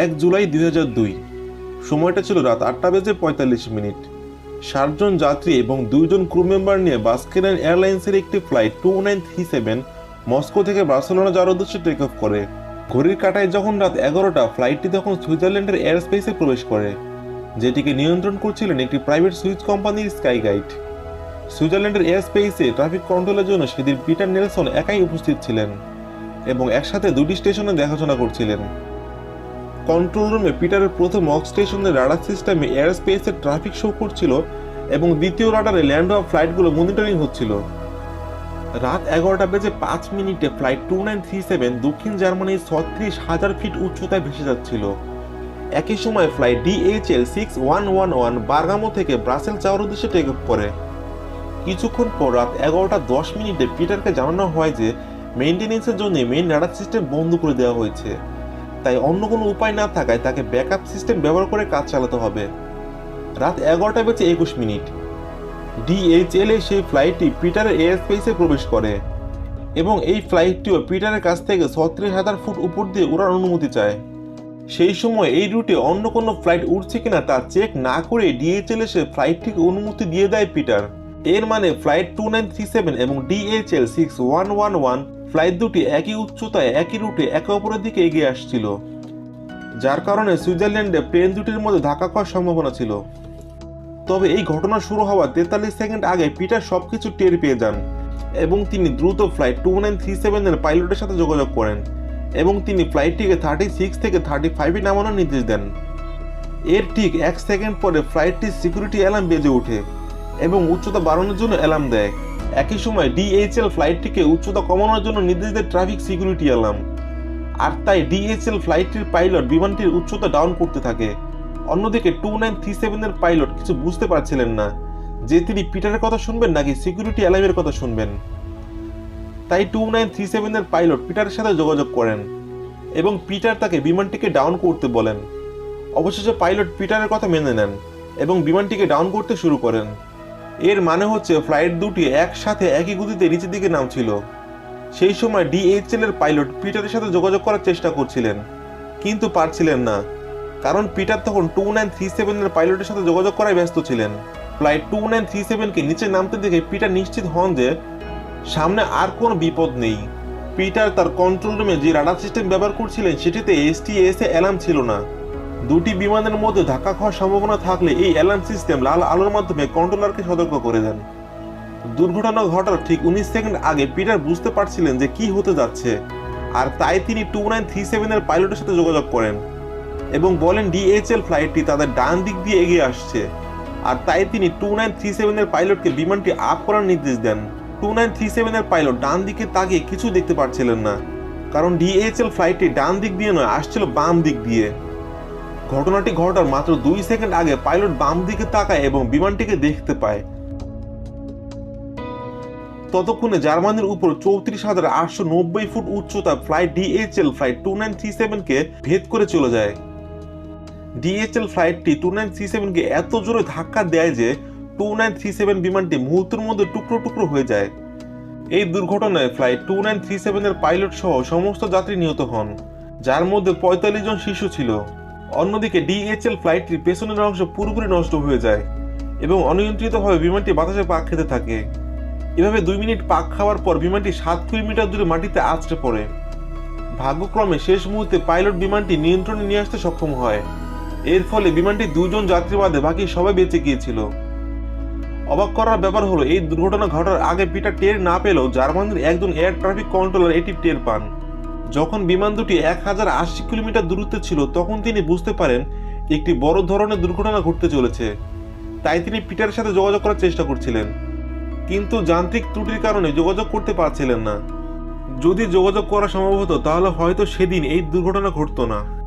এক জুলাই দুই হাজার দুই। সময়টা ছিল রাত আটটা বেজে পঁয়তাল্লিশ মিনিট। ষাটজন যাত্রী এবং দুইজন ক্রু মেম্বার নিয়ে বাস্কেনার এয়ারলাইন্সের একটি flight two nine three seven Moscow থেকে বার্সেলোনা যাওয়ার উদ্দেশ্যে টেক অফ করে। ঘড়ির কাটায় যখন রাত এগারোটা ফ্লাইটটি তখন সুইজারল্যান্ডের এয়ার স্পেসে প্রবেশ করে, যেটিকে নিয়ন্ত্রণ করছিলেন একটি প্রাইভেট সুইচ কোম্পানির স্কাই গাইড সুইজারল্যান্ডের এয়ার স্পেসে ট্রাফিক কন্ট্রোলের জন্য সেদিন পিটার নেলসন একাই উপস্থিত ছিলেন এবং একসাথে দুটি স্টেশনে দেখাশোনা করছিলেন। কন্ট্রোল রুমে পিটারের প্রথম অক স্টেশনের রাডার সিস্টেমে এয়ার স্পেসের ট্রাফিক শো করছিল এবং দ্বিতীয় রাডারে ল্যান্ড হওয়া ফ্লাইটগুলো মনিটরিং হচ্ছিল। রাত এগারোটা বেজে পাঁচ মিনিটে flight two nine three seven দক্ষিণ জার্মানির ছত্রিশ হাজার ফিট উচ্চতায় ভেসে যাচ্ছিল। একই সময় flight DHL six one one one Bergamo থেকে ব্রাসেল যাওয়ার উদ্দেশ্যে টেক অফ করে। কিছুক্ষণ পর রাত এগারোটা দশ মিনিটে পিটারকে জানানো হয় যে মেইনটেনেন্সের জন্য মেইন রাডার সিস্টেম বন্ধ করে দেওয়া হয়েছে। তাই অন্য কোনো উপায় না থাকায় তাকে ব্যাকআপ সিস্টেম ব্যবহার করে কাজ চালাতে হবে। রাত এগারোটা বেজে একুশ মিনিট। ডিএইচএল এ সেই ফ্লাইটটি পিটারের এয়ার স্পেসে প্রবেশ করে এবং এই ফ্লাইটটিও পিটারের কাছ থেকে ছত্রিশ হাজার ফুট উপর দিয়ে উড়ার অনুমতি চায়। সেই সময় এই রুটে অন্য কোনো ফ্লাইট উঠছে কিনা তা চেক না করে ডিএইচএল এসে ফ্লাইটটিকে অনুমতি দিয়ে দেয় পিটার। এর মানে flight two nine three seven এবং DHL six one one one flight দুটি একই উচ্চতায়, একই রুটে, একে অপরের দিকে এগিয়ে আসছিল। যার কারণে সুইজারল্যান্ডে প্লেন দুটির মধ্যে ধাক্কা খাওয়ার সম্ভাবনা ছিল। তবে এই ঘটনা শুরু হওয়ার তেতাল্লিশ সেকেন্ড আগে পিটার সবকিছু টের পেয়ে যান এবং তিনি দ্রুত ফ্লাইট টু নাইন থ্রি সেভেনের পাইলটের সাথে যোগাযোগ করেন এবং তিনি ফ্লাইটটিকে থার্টি সিক্স থেকে থার্টি ফাইভে নামানোর নির্দেশ দেন। এর ঠিক এক সেকেন্ড পরে ফ্লাইটটির সিকিউরিটি অ্যালার্ম বেজে ওঠে এবং উচ্চতা বাড়ানোর জন্য অ্যালার্ম দেয়। একই সময় ডিএইচএল ফ্লাইটটিকে উচ্চতা কমানোর জন্য নির্দেশ দেয় ট্রাফিক সিকিউরিটি অ্যালার্ম আর তাই ডিএইচএল ফ্লাইটটির পাইলট বিমানটির উচ্চতা ডাউন করতে থাকে। অন্যদিকে টু নাইন থ্রি সেভেনের পাইলট কিছু বুঝতে পারছিলেন না যে তিনি পিটারের কথা শুনবেন নাকি সিকিউরিটি অ্যালার্মের কথা শুনবেন। তাই টু নাইন থ্রি সেভেনের পাইলট পিটারের সাথে যোগাযোগ করেন এবং পিটার তাকে বিমানটিকে ডাউন করতে বলেন। অবশেষে পাইলট পিটারের কথা মেনে নেন এবং বিমানটিকে ডাউন করতে শুরু করেন। এর মানে হচ্ছে ফ্লাইট দুটি একসাথে একই গতিতে নিচের দিকে নামছিল। সেই সময় ডিএইচএল এর পাইলট পিটারের সাথে যোগাযোগ করার চেষ্টা করছিলেন, কিন্তু পারছিলেন না, কারণ পিটার তখন টু নাইন থ্রি সেভেনের পাইলটের সাথে যোগাযোগ করায় ব্যস্ত ছিলেন। ফ্লাইট টু নাইন থ্রি সেভেনকে নিচে নামতে দেখে পিটার নিশ্চিত হন যে সামনে আর কোনো বিপদ নেই। পিটার তার কন্ট্রোল রুমে যে রাডার সিস্টেম ব্যবহার করছিলেন, সেটিতে এসটিএস এ অ্যালার্ম ছিল না। দুটি বিমানের মধ্যে ধাক্কা খাওয়ার সম্ভাবনা থাকলে এই অ্যালার্ম সিস্টেম লাল আলোর মাধ্যমে কন্ট্রোলারকে সতর্ক করে দেন। দুর্ঘটনা ঘটার ঠিক উনিশ সেকেন্ড আগে পিটার বুঝতে পারছিলেন যে কি হতে যাচ্ছে, আর তাই তিনি টু নাইন থ্রি সেভেনের পাইলটের সাথে যোগাযোগ করেন এবং বলেন ডিএইচএল ফ্লাইটটি তাদের ডান দিক দিয়ে এগিয়ে আসছে, আর তাই তিনি টু নাইন থ্রি সেভেনের পাইলটকে বিমানটি আপ করার নির্দেশ দেন। টু নাইন থ্রি সেভেনের পাইলট ডান দিকে তাকিয়ে কিছু দেখতে পারছিলেন না, কারণ ডিএইচএল ফ্লাইটটি ডান দিক দিয়ে নয়, আসছিল বাম দিক দিয়ে। ঘটনাটি ঘটার মাত্র দুই সেকেন্ড আগে পাইলট বাম দিকে তাকায় এবং বিমানটিকে দেখতে পায়। ততক্ষণে জার্মানির উপর চৌত্রিশ হাজার আটশো নব্বই ফুট উচ্চতা flight DHL flight two nine three সেভেনকে ভেদ করে চলে যায়। ডিএইচএল ফ্লাইটটি টু নাইন থ্রি সেভেনকে এত জোরে ধাক্কা দেয় যে টু নাইন থ্রি সেভেন বিমানটি মুহূর্তের মধ্যে টুকরো টুকরো হয়ে যায়। এই দুর্ঘটনায় ফ্লাইট টু নাইন থ্রি সেভেনের পাইলট সহ সমস্ত যাত্রী নিহত হন, যার মধ্যে পঁয়তাল্লিশ জন শিশু ছিল। অন্যদিকে ডিএইচএল ফ্লাইটটির পেছনের অংশ পুরোপুরি নষ্ট হয়ে যায় এবং অনিয়ন্ত্রিতভাবে বিমানটি বাতাসে পাক খেতে থাকে। এভাবে দুই মিনিট পাক খাওয়ার পর বিমানটি সাত কিলোমিটার দূরে মাটিতে আছড়ে পড়ে। ভাগ্যক্রমে শেষ মুহূর্তে পাইলট বিমানটি নিয়ন্ত্রণে নিয়ে আসতে সক্ষম হয়। এর ফলে বিমানটি দুজন যাত্রী বাদে বাকি সবাই বেঁচে গিয়েছিল। অবাক করার ব্যাপার হলো, এই দুর্ঘটনা ঘটার আগে পিটার টের না পেলেও জার্মানির একজন এয়ার ট্রাফিক কন্ট্রোলার এটি টের পান। যখন বিমান দুটি এক হাজার আশি কিলোমিটার দূরত্বে ছিল, তখন তিনি বুঝতে পারেন একটি বড় ধরনের দুর্ঘটনা ঘটতে চলেছে। তাই তিনি পিটারের সাথে যোগাযোগ করার চেষ্টা করছিলেন। কিন্তু যান্ত্রিক ত্রুটির কারণে যোগাযোগ করতে পারছিলেন না। যদি যোগাযোগ করা সম্ভব হতো, তাহলে হয়তো সেদিন এই দুর্ঘটনা ঘটতো না।